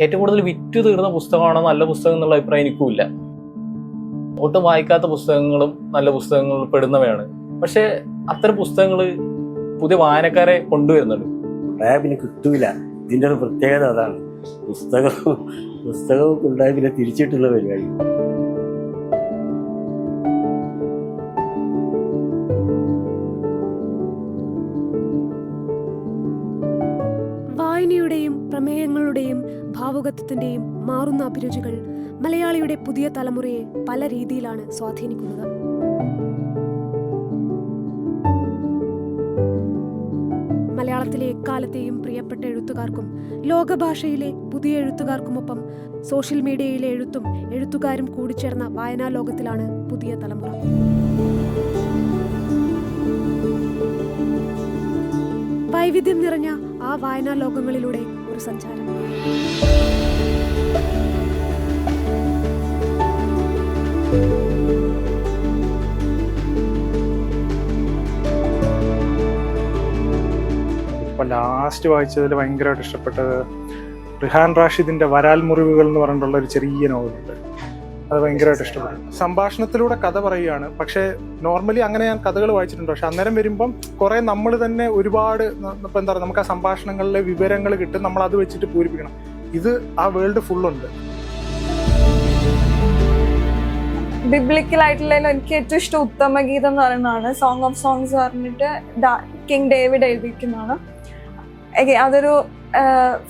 ഏറ്റവും കൂടുതൽ വിറ്റ് തീർന്ന പുസ്തകമാണോ നല്ല പുസ്തകം എന്നുള്ള അഭിപ്രായം എനിക്കുമില്ല. ഒട്ടും വായിക്കാത്ത പുസ്തകങ്ങളും നല്ല പുസ്തകങ്ങൾ പെടുന്നവയാണ് പക്ഷെ അത്തരം പുസ്തകങ്ങൾ പുതിയ വായനക്കാരെ കൊണ്ടുവരുന്നുണ്ട്. പിന്നെ കിട്ടൂല. ഇതിന്റെ ഒരു പ്രത്യേകത അതാണ്. പുസ്തകം പുസ്തകം ഉണ്ടായ പിന്നെ തിരിച്ചിട്ടുള്ള പരിപാടി. ഭാവുകത്വത്തിന്റെയും മാറുന്ന അഭിരുചികൾ മലയാളിയുടെ പുതിയ തലമുറയെ പല രീതിയിലാണ് സ്വാധീനിക്കുന്നത്. മലയാളത്തിലെ എക്കാലത്തെയും പ്രിയപ്പെട്ട എഴുത്തുകാർക്കും ലോകഭാഷയിലെ പുതിയ എഴുത്തുകാർക്കുമൊപ്പം സോഷ്യൽ മീഡിയയിലെ എഴുത്തും എഴുത്തുകാരും കൂടിച്ചേർന്ന വായനാ ലോകത്തിലാണ് പുതിയ തലമുറ. വൈവിധ്യം നിറഞ്ഞ ആ വായനാ ലോകങ്ങളിലൂടെ ഒരു സഞ്ചാരം. ഇപ്പം ലാസ്റ്റ് വായിച്ചതിൽ ഭയങ്കരമായിട്ട് ഇഷ്ടപ്പെട്ടത് റിഹാൻ റാഷിദിന്റെ വരാൽ മുറിവുകൾ എന്ന് പറഞ്ഞിട്ടുള്ള ഒരു ചെറിയ നോവലുണ്ട് അത് ഭയങ്കരമായിട്ട് ഇഷ്ടപ്പെട്ടു. സംഭാഷണത്തിലൂടെ കഥ പറയുകയാണ്. പക്ഷേ നോർമലി അങ്ങനെ ഞാൻ കഥകൾ വായിച്ചിട്ടുണ്ട്. പക്ഷെ അന്നേരം വരുമ്പം കുറെ നമ്മൾ തന്നെ ഒരുപാട് ഇപ്പം എന്താ പറയുക നമുക്ക് ആ സംഭാഷണങ്ങളിലെ വിവരങ്ങൾ കിട്ടും. നമ്മൾ അത് വെച്ചിട്ട് പൂരിപ്പിക്കണം. ഇത് ആ വേൾഡ് ഫുള്ളുണ്ട് ബിബ്ലിക്കൽ ആയിട്ടുള്ളതിൽ എനിക്ക് ഏറ്റവും ഇഷ്ടം ഉത്തമഗീതം എന്ന് പറയുന്നതാണ്. സോങ് ഓഫ് സോങ്സ് പറഞ്ഞിട്ട് കിങ് ഡേവിഡ് എഴുതിയിരിക്കുന്നതാണ്. അതൊരു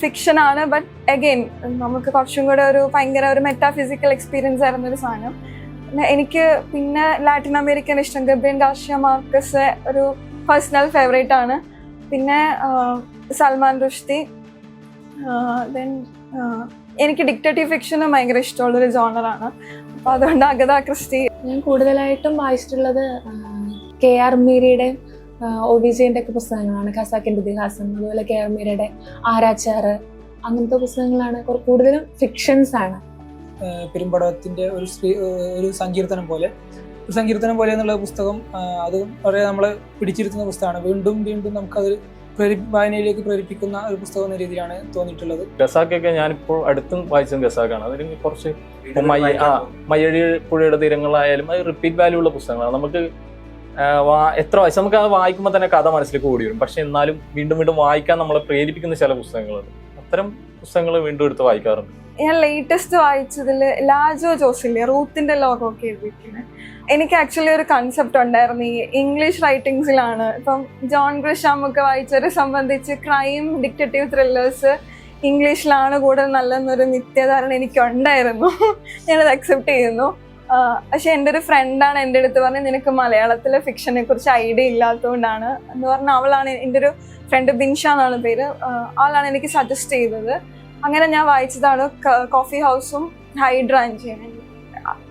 ഫിക്ഷൻ ആണ്. ബട്ട് അഗെയിൻ നമുക്ക് കുറച്ചും കൂടെ ഒരു ഭയങ്കര ഒരു മെറ്റാഫിസിക്കൽ എക്സ്പീരിയൻസ് ആയിരുന്ന ഒരു സാധനം. പിന്നെ എനിക്ക് പിന്നെ ലാറ്റിൻ അമേരിക്കൻ ഇഷ്ടം. ഗബ്രിയൻ ഗാർഷ്യ മാർക്കസ് ഒരു പേഴ്സണൽ ഫേവറേറ്റ് ആണ്. പിന്നെ സൽമാൻ റുഷ്തി ദെൻ എനിക്ക് ഡിക്റ്റേറ്റീവ് ഫിക്ഷനും ഭയങ്കര ഇഷ്ടമുള്ളൊരു ജോണറാണ് അപ്പോൾ അതുകൊണ്ട് അഗത ക്രിസ്റ്റി. ഞാൻ കൂടുതലായിട്ടും വായിച്ചിട്ടുള്ളത് കെ ആർ മീരയുടെ ഒ വി ജിയുടെ ഒക്കെ പുസ്തകങ്ങളാണ് ഖസാക്കിന്റെ ഇതിഹാസം അതുപോലെ കെ ആർ മീരയുടെ ആരാച്ചാറ് അങ്ങനത്തെ പുസ്തകങ്ങളാണ് കുറ- കൂടുതലും ഫിക്ഷൻസ് ആണ്. പെരുമ്പടത്തിന്റെ ഒരു ശ്രീ ഒരു സങ്കീർത്തനം പോലെ. ഒരു സങ്കീർത്തനം പോലെ എന്നുള്ള പുസ്തകം അത് വളരെ നമ്മൾ പിടിച്ചിരുത്തുന്ന പുസ്തകമാണ്. വീണ്ടും വീണ്ടും നമുക്കത് പ്രേരി വായനയിലേക്ക് പ്രേരിപ്പിക്കുന്ന ഒരു പുസ്തകം എന്ന രീതിയിലാണ് തോന്നിയിട്ടുള്ളത്. ഗസാക്കൊക്കെ ഞാനിപ്പോൾ അടുത്തും വായിച്ചത് ഗസാക്കാണ് അതിന് കുറച്ച് മയ്യഴി പുഴയുടെ തീരങ്ങളായാലും അത് റിപ്പീറ്റ് വാല്യൂ ഉള്ള പുസ്തകങ്ങളാണ്. നമുക്ക് എത്ര വയസ്സ്? നമുക്ക് അത് വായിക്കുമ്പോൾ തന്നെ കഥ മനസ്സിലേക്ക് ഓടി വരും. പക്ഷെ എന്നാലും വീണ്ടും വീണ്ടും വായിക്കാൻ നമ്മളെ പ്രേരിപ്പിക്കുന്ന ചില പുസ്തകങ്ങളുണ്ട് അത്തരം പുസ്തകങ്ങൾ വീണ്ടും എടുത്ത് വായിക്കാറുണ്ട്. ഞാൻ ലേറ്റസ്റ്റ് വായിച്ചതിൽ ലാജോ ജോസില്ലേ റൂത്തിന്റെ ലോകമൊക്കെ എഴുതിയിരിക്കുന്നത് എനിക്ക് ആക്ച്വലി ഒരു കൺസെപ്റ്റ് ഉണ്ടായിരുന്നു. ഈ ഇംഗ്ലീഷ് റൈറ്റിംഗ്സിലാണ് ഇപ്പം ജോൺ ഗ്രിഷാം ഒക്കെ വായിച്ചവരെ സംബന്ധിച്ച് ക്രൈം ഡിക്റ്റേറ്റീവ് ത്രില്ലേഴ്സ് ഇംഗ്ലീഷിലാണ് കൂടുതൽ നല്ലതെന്നൊരു നിത്യധാരണ എനിക്കുണ്ടായിരുന്നു. ഞാനത് അക്സെപ്റ്റ് ചെയ്യുന്നു. പക്ഷെ എന്റെ ഒരു ഫ്രണ്ടാണ് എന്റെ അടുത്ത് പറഞ്ഞത് നിനക്ക് മലയാളത്തിലെ ഫിക്ഷനെ കുറിച്ച് ഐഡിയ ഇല്ലാത്തതുകൊണ്ടാണ് എന്ന് പറഞ്ഞാൽ അവളാണ് എന്റെ ഒരു ഫ്രണ്ട് ബിൻഷ എന്നാണ് പേര്. ആളാണ് എനിക്ക് സജസ്റ്റ് ചെയ്തത്. അങ്ങനെ ഞാൻ വായിച്ചതാണ് കോഫി ഹൗസും ഹൈഡ്രാഞ്ചിയും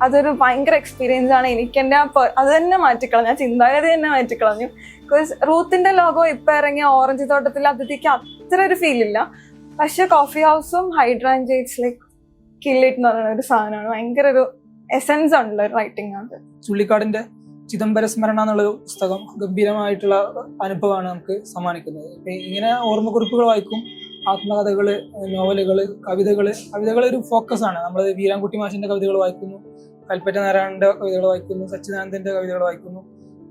അതൊരു ഭയങ്കര എക്സ്പീരിയൻസ് ആണ്. എനിക്ക് എന്റെ ആ അത് തന്നെ മാറ്റിക്കളഞ്ഞു. ആ ചിന്താഗതി തന്നെ മാറ്റിക്കളഞ്ഞു. ബിക്കോസ് റൂത്തിന്റെ ലോഗോ ഇപ്പം ഇറങ്ങിയ ഓറഞ്ച് തോട്ടത്തിൽ അതിഥിക്ക് അത്ര ഒരു ഫീൽ ഇല്ല. പക്ഷെ കോഫി ഹൗസും ഹൈഡ്രാഞ്ചിറ്റ്സ് ലൈക്ക് കില്ലിറ്റ് എന്ന് പറയുന്ന ഒരു സാധനമാണ്. ഭയങ്കര ഒരു എസെൻസ് ഉള്ള റൈറ്റിംഗ് ആണ്. ചുള്ളിക്കാടിന്റെ ചിദംബര സ്മരണ എന്നുള്ള പുസ്തകം ഗംഭീരമായിട്ടുള്ള അനുഭവമാണ് നമുക്ക് സമ്മാനിക്കുന്നത്. ഇപ്പൊ ഇങ്ങനെ ഓർമ്മക്കുറിപ്പുകൾ വായിക്കും ആത്മകഥകൾ നോവലുകൾ കവിതകൾ കവിതകൾ ഒരു ഫോക്കസ് ആണ്. നമ്മൾ വീരാൻകുട്ടി മാഷിന്റെ കവിതകൾ വായിക്കുന്നു കൽപ്പറ്റ നാരായണന്റെ കവിതകൾ വായിക്കുന്നു സച്ചിദാനന്ദന്റെ കവിതകൾ വായിക്കുന്നു.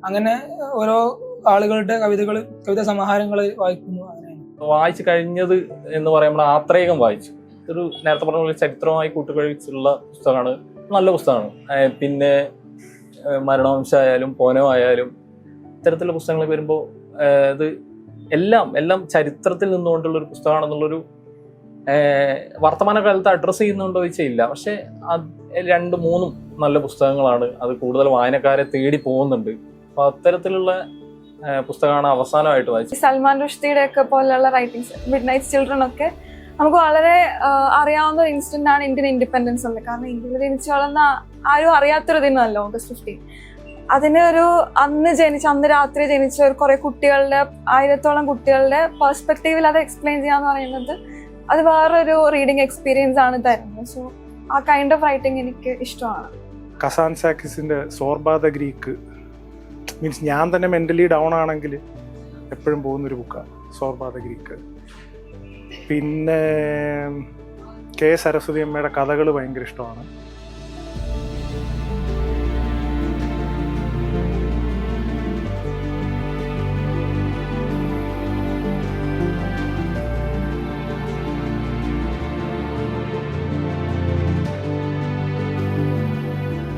അങ്ങനെ ഓരോ ആളുകളുടെ കവിതകൾ കവിതാ സമാഹാരങ്ങൾ വായിക്കുന്നു അങ്ങനെയാണ്. വായിച്ചു കഴിഞ്ഞത് എന്ന് പറയുമ്പോൾ ആത്രേകം വായിച്ചു. ഒരു നേരത്തെ പറഞ്ഞ പോലെ ചരിത്രമായി കൂട്ടുകഴിച്ചുള്ള പുസ്തകമാണ്. നല്ല പുസ്തകമാണ്. പിന്നെ ഏഹ് മരണവംശമായാലും പോനോ ആയാലും ഇത്തരത്തിലുള്ള പുസ്തകങ്ങൾ വരുമ്പോൾ അത് എല്ലാം എല്ലാം ചരിത്രത്തിൽ നിന്നുകൊണ്ടുള്ള ഒരു പുസ്തകമാണെന്നുള്ളൊരു വർത്തമാന കാലത്ത് അഡ്രസ്സ് ചെയ്യുന്നുണ്ടോ ചോദിച്ചാൽ ഇല്ല പക്ഷെ രണ്ട് മൂന്നും നല്ല പുസ്തകങ്ങളാണ് അത് കൂടുതൽ വായനക്കാരെ തേടി പോകുന്നുണ്ട്. അപ്പൊ അത്തരത്തിലുള്ള പുസ്തകമാണ് അവസാനമായിട്ട് വായിച്ചത്. സൽമാൻ റുഷ്ദിയുടെ ഒക്കെ പോലെയുള്ള റൈറ്റിംഗ്സ് മിഡ് നൈറ്റ് ചിൽഡ്രൻ ഒക്കെ നമുക്ക് വളരെ അറിയാവുന്ന ഒരു ഇൻസിഡന്റ് ആണ് ഇന്ത്യൻ ഇൻഡിപെൻഡൻസ് എന്ന്. കാരണം ഇന്ത്യയിൽ ജനിച്ചു വളർന്ന ആരും അറിയാത്തൊരു ദിനമല്ലോ ഓഗസ്റ്റ് ഫിഫ്റ്റീൻ അതിന് ഒരു അന്ന് ജനിച്ച അന്ന് രാത്രി ജനിച്ച ഒരു കുറെ കുട്ടികളുടെ ആയിരത്തോളം കുട്ടികളുടെ പെർസ്പെക്റ്റീവിൽ അത് എക്സ്പ്ലെയിൻ ചെയ്യാന്ന് പറയുന്നത് അത് വേറൊരു റീഡിങ് എക്സ്പീരിയൻസ് ആണ് തരുന്നത്. സോ ആ കൈൻഡ് ഓഫ് റൈറ്റിംഗ് എനിക്ക് ഇഷ്ടമാണ്. കസാൻ സാക്കിസിന്റെ സോർബാദ ഗ്രീക്ക് മീൻസ് ഞാൻ തന്നെ മെന്റലി ഡൗൺ ആണെങ്കിൽ എപ്പോഴും പോകുന്നൊരു ബുക്കാണ് സോർബാദ ഗ്രീക്ക്. പിന്നെ കെ സരസ്വതി അമ്മയുടെ കഥകൾ ഭയങ്കര ഇഷ്ടമാണ്.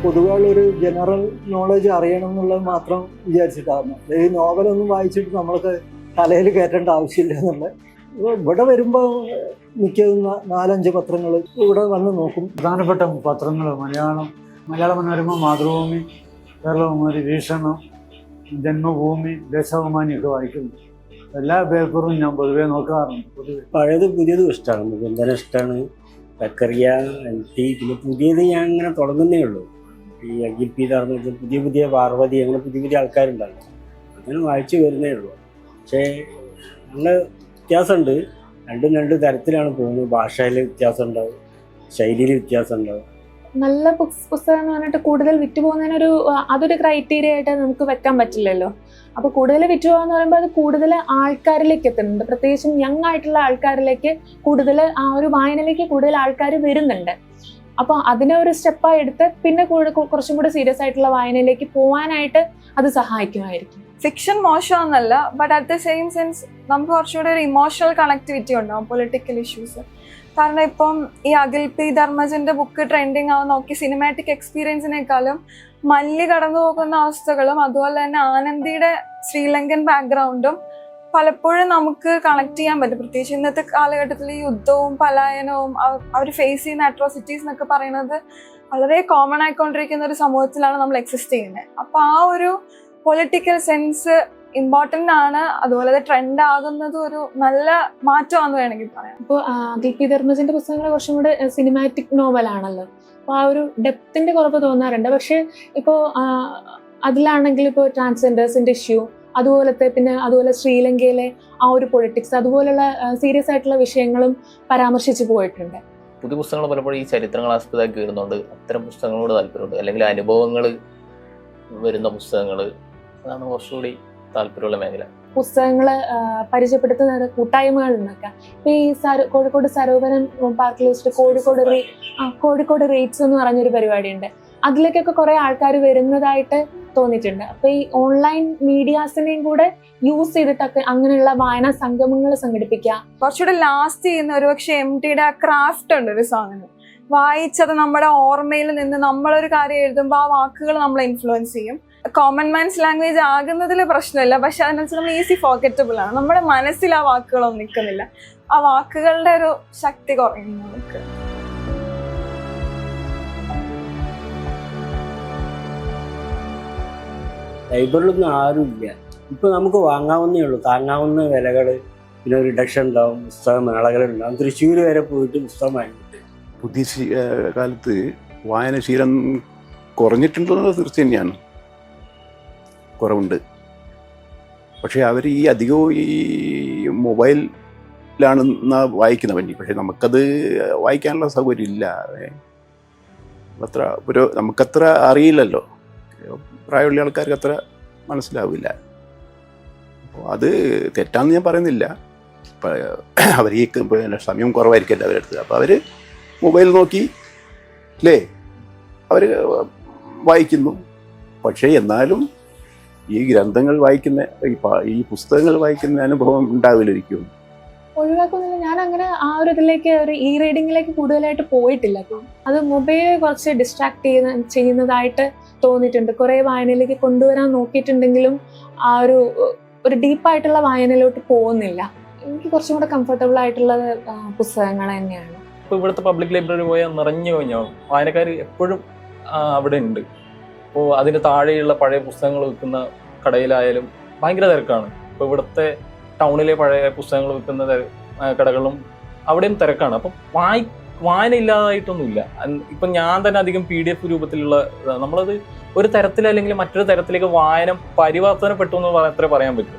പൊതുവായുള്ളൊരു ജനറൽ നോളജ് അറിയണം എന്നുള്ളത് മാത്രം വിചാരിച്ചിട്ടാണ്. ഈ നോവലൊന്നും വായിച്ചിട്ട് നമ്മൾക്ക് തലയിൽ കയറ്റേണ്ട ആവശ്യമില്ല എന്നുള്ളത്. ഇവിടെ വരുമ്പോൾ മിക്കതും നാലഞ്ച് പത്രങ്ങൾ ഇവിടെ വന്ന് നോക്കും. പ്രധാനപ്പെട്ട പത്രങ്ങൾ മലയാളം. മലയാള മനോരമ മാതൃഭൂമി കേരളകുമാരി വീക്ഷണം ജന്മഭൂമി ദേശാഭിമാനിയൊക്കെ വായിക്കുന്നു. എല്ലാ പേപ്പറും ഞാൻ പൊതുവേ നോക്കാറുണ്ട്. പൊതുവെ. പഴയത് പുതിയതും ഇഷ്ടമാണ്. മുകുന്ദന ഇഷ്ടമാണ്. സക്കറിയ എൽ ടി പിന്നെ പുതിയത് ഞാൻ അങ്ങനെ തുടങ്ങുന്നേ ഉള്ളൂ. ഈ അഖിൽ പി ധർമ്മത്തിൽ പുതിയ പുതിയ പാർവതി അങ്ങനെ പുതിയ പുതിയ ആൾക്കാരുണ്ടല്ലോ അങ്ങനെ വായിച്ചു വരുന്നേ ഉള്ളൂ. പക്ഷേ നല്ല വ്യത്യാസമുണ്ട്. രണ്ടും രണ്ട് തരത്തിലാണ് പോകുന്നത്. ഭാഷയിൽ വ്യത്യാസം ഉണ്ടാവും ശൈലിയിൽ വ്യത്യാസം ഉണ്ടാവും നല്ല ബുക്സ് പുസ്തകം എന്ന് പറഞ്ഞിട്ട് കൂടുതൽ ഒരു അതൊരു ക്രൈറ്റീരിയ ആയിട്ട് നമുക്ക് വെക്കാൻ പറ്റില്ലല്ലോ. അപ്പൊ കൂടുതൽ വിറ്റ് പോകാന്ന് പറയുമ്പോൾ അത് കൂടുതൽ ആൾക്കാരിലേക്ക് എത്തുന്നുണ്ട്. പ്രത്യേകിച്ചും യങ് ആയിട്ടുള്ള ആൾക്കാരിലേക്ക് കൂടുതൽ ആ ഒരു വായനയിലേക്ക് കൂടുതൽ ആൾക്കാർ വരുന്നുണ്ട്. അപ്പൊ അതിനെ ഒരു സ്റ്റെപ്പായി എടുത്ത് പിന്നെ കുറച്ചും കൂടെ സീരിയസ് ആയിട്ടുള്ള വായനയിലേക്ക് പോകാനായിട്ട് അത് സഹായിക്കുമായിരിക്കും. Fiction മോശമെന്നല്ല but at the same sense നമുക്ക് കുറച്ചുകൂടെ ഒരു ഇമോഷണൽ കണക്ടിവിറ്റി ഉണ്ടാവും പൊളിറ്റിക്കൽ ഇഷ്യൂസ് കാരണം ഇപ്പം ഈ അഖിൽ പി ധർമ്മജന്റെ ബുക്ക് ട്രെൻഡിങ് ആവുന്ന നോക്കി സിനിമാറ്റിക് എക്സ്പീരിയൻസിനേക്കാളും മല്ലി കടന്നു പോകുന്ന അവസ്ഥകളും അതുപോലെ തന്നെ ആനന്ദിയുടെ ശ്രീലങ്കൻ ബാക്ക്ഗ്രൗണ്ടും പലപ്പോഴും നമുക്ക് കണക്ട് ചെയ്യാൻ പറ്റും. പ്രത്യേകിച്ച് ഇന്നത്തെ കാലഘട്ടത്തിൽ യുദ്ധവും പലായനവും അവർ ഫേസ് ചെയ്യുന്ന അട്രോസിറ്റീസ് എന്നൊക്കെ പറയുന്നത് വളരെ കോമൺ ആയിക്കൊണ്ടിരിക്കുന്ന ഒരു സമൂഹത്തിലാണ് നമ്മൾ എക്സിസ്റ്റ് ചെയ്യുന്നത്. അപ്പോൾ ആ ഒരു പൊളിറ്റിക്കൽ സെൻസ് ഇമ്പോർട്ടന്റ് ആണ്. അതുപോലെ ട്രെൻഡ് ആകുന്നത് ഒരു നല്ല മാറ്റമാണെന്ന് വേണമെങ്കിൽ പറയാം. ഇപ്പോൾ ദീപി പി പുസ്തകങ്ങൾ കുറച്ചും കൂടെ സിനിമാറ്റിക് നോവലാണല്ലോ അപ്പോൾ ആ ഒരു ഡെപ്തിന്റെ കുറവ് തോന്നാറുണ്ട്. പക്ഷേ ഇപ്പോൾ അതിലാണെങ്കിൽ ഇപ്പോൾ ട്രാൻസ്ജെൻഡേഴ്സിന്റെ ഇഷ്യൂ അതുപോലത്തെ പിന്നെ അതുപോലെ ശ്രീലങ്കയിലെ ആ ഒരു പൊളിറ്റിക്സ് അതുപോലുള്ള സീരിയസ് ആയിട്ടുള്ള വിഷയങ്ങളും പരാമർശിച്ചു പോയിട്ടുണ്ട്. പുതിയ പുസ്തകങ്ങൾ പലപ്പോഴും ഈ ചരിത്രങ്ങൾ ആസ്പദമാക്കി വരുന്നുണ്ട്. അത്തരം പുസ്തകങ്ങളോട് താല്പര്യമുണ്ട്. അല്ലെങ്കിൽ അനുഭവങ്ങൾ വരുന്ന പുസ്തകങ്ങൾ. അതാണ് കുറച്ചുകൂടി താല്പര്യമുള്ള മേഖല. പുസ്തകങ്ങൾ പരിചയപ്പെടുത്തുന്ന കൂട്ടായ്മകൾ ഉണ്ടാക്കുക ഇപ്പൊ ഈ സര കോഴിക്കോട് സരോവരം പാർക്കിൽ വെച്ചിട്ട് കോഴിക്കോട് റീ കോഴിക്കോട് റേറ്റ്സ് എന്ന് പറഞ്ഞൊരു പരിപാടിയുണ്ട്. അതിലേക്കൊക്കെ കുറെ ആൾക്കാർ വരുന്നതായിട്ട് തോന്നിയിട്ടുണ്ട്. അപ്പൊ ഈ ഓൺലൈൻ മീഡിയാസിനെയും കൂടെ യൂസ് ചെയ്തിട്ടൊക്കെ അങ്ങനെയുള്ള വായനാ സംഗമങ്ങൾ സംഘടിപ്പിക്കുക. കുറച്ചുകൂടെ ലാസ്റ്റ് ചെയ്യുന്ന ഒരു പക്ഷെ എം ടിയുടെ ആ ക്രാഫ്റ്റ് ഉണ്ട് ഒരു സാധനം വായിച്ചത് നമ്മുടെ ഓർമ്മയിൽ നിന്ന് നമ്മളൊരു കാര്യം എഴുതുമ്പോൾ ആ വാക്കുകൾ നമ്മളെ ഇൻഫ്ലുവൻസ് ചെയ്യും. കോമൺ മാൻസ് ലാംഗ്വേജ് ആകുന്നതിൽ പ്രശ്നമില്ല പക്ഷെ അതിനനുസരിച്ച് നമ്മൾ ഈസി ഫോക്കറ്റബിൾ ആണ്. നമ്മുടെ മനസ്സിൽ ആ വാക്കുകളൊന്നും നിൽക്കുന്നില്ല ആ വാക്കുകളുടെ ഒരു ശക്തി കുറയുന്നു നമുക്ക്. ലൈബ്രറിയിലൊന്നും ആരുമില്ല. ഇപ്പൊ നമുക്ക് വാങ്ങാവുന്നേ ഉള്ളൂ. താങ്ങാവുന്ന വിലകൾ പിന്നെ റിഡക്ഷൻ ഉണ്ടാവും പുസ്തക മേളകളുണ്ടാവും തൃശ്ശൂർ വരെ പോയിട്ട് പുസ്തകം വാങ്ങിയിട്ട്. പുതിയ കാലത്ത് വായനശീലം കുറഞ്ഞിട്ടുണ്ടെന്നത് തീർച്ച തന്നെയാണ്. കുറവുണ്ട്. പക്ഷേ അവർ ഈ അധികവും ഈ മൊബൈലിലാണ് വായിക്കുന്നവൻ. പക്ഷേ നമുക്കത് വായിക്കാനുള്ള സൗകര്യം ഇല്ല. അത്ര ഒരു നമുക്കത്ര അറിയില്ലല്ലോ. പ്രായമുള്ള ആൾക്കാർക്ക് അത്ര മനസ്സിലാവില്ല. അപ്പോൾ അത് തെറ്റാന്ന് ഞാൻ പറയുന്നില്ല. അവർ ഈ പിന്നെ സമയം കുറവായിരിക്കില്ല അവരുടെ അടുത്ത്. അപ്പോൾ അവർ മൊബൈൽ നോക്കി അല്ലേ അവർ വായിക്കുന്നു. പക്ഷേ എന്നാലും ഈ ഗ്രന്ഥങ്ങൾ വായിക്കുന്ന ഈ പുസ്തകങ്ങൾ വായിക്കുന്ന അനുഭവം ഉണ്ടാവില്ലിരിക്കും ഞാൻ അങ്ങനെ ആ ഒരു ഇതിലേക്ക് ഒരു ഇ റീഡിങ്ങിലേക്ക് കൂടുതലായിട്ട് പോയിട്ടില്ല. അപ്പം അത് മൊബൈൽ കുറച്ച് ഡിസ്ട്രാക്ട് ചെയ്യുന്ന ചെയ്യുന്നതായിട്ട് തോന്നിയിട്ടുണ്ട്. കുറേ വായനയിലേക്ക് കൊണ്ടുവരാൻ നോക്കിയിട്ടുണ്ടെങ്കിലും ആ ഒരു ഒരു ഡീപ്പായിട്ടുള്ള വായനയിലോട്ട് പോകുന്നില്ല. എനിക്ക് കുറച്ചും കൂടെ കംഫർട്ടബിൾ ആയിട്ടുള്ള പുസ്തകങ്ങൾ തന്നെയാണ്. ഇപ്പോൾ ഇവിടുത്തെ പബ്ലിക് ലൈബ്രറി പോയാൽ നിറഞ്ഞു കഴിഞ്ഞാൽ വായനക്കാർ എപ്പോഴും അവിടെ ഉണ്ട്. അപ്പോൾ അതിന് താഴെയുള്ള പഴയ പുസ്തകങ്ങൾ വിൽക്കുന്ന കടയിലായാലും ഭയങ്കര തിരക്കാണ്. ഇപ്പോൾ ഇവിടുത്തെ ടൗണിലെ പഴയ പുസ്തകങ്ങൾ വിൽക്കുന്ന കടകളും അവിടെയും തിരക്കാണ് അപ്പം വായി വായന ഇല്ലാതായിട്ടൊന്നുമില്ല ഇപ്പം ഞാൻ തന്നെ അധികം പി ഡി എഫ് രൂപത്തിലുള്ള. നമ്മളത് ഒരു തരത്തിൽ അല്ലെങ്കിൽ മറ്റൊരു തരത്തിലേക്ക് വായന പരിവർത്തനപ്പെട്ടു എന്ന് മാത്രമേ പറയാൻ പറ്റൂ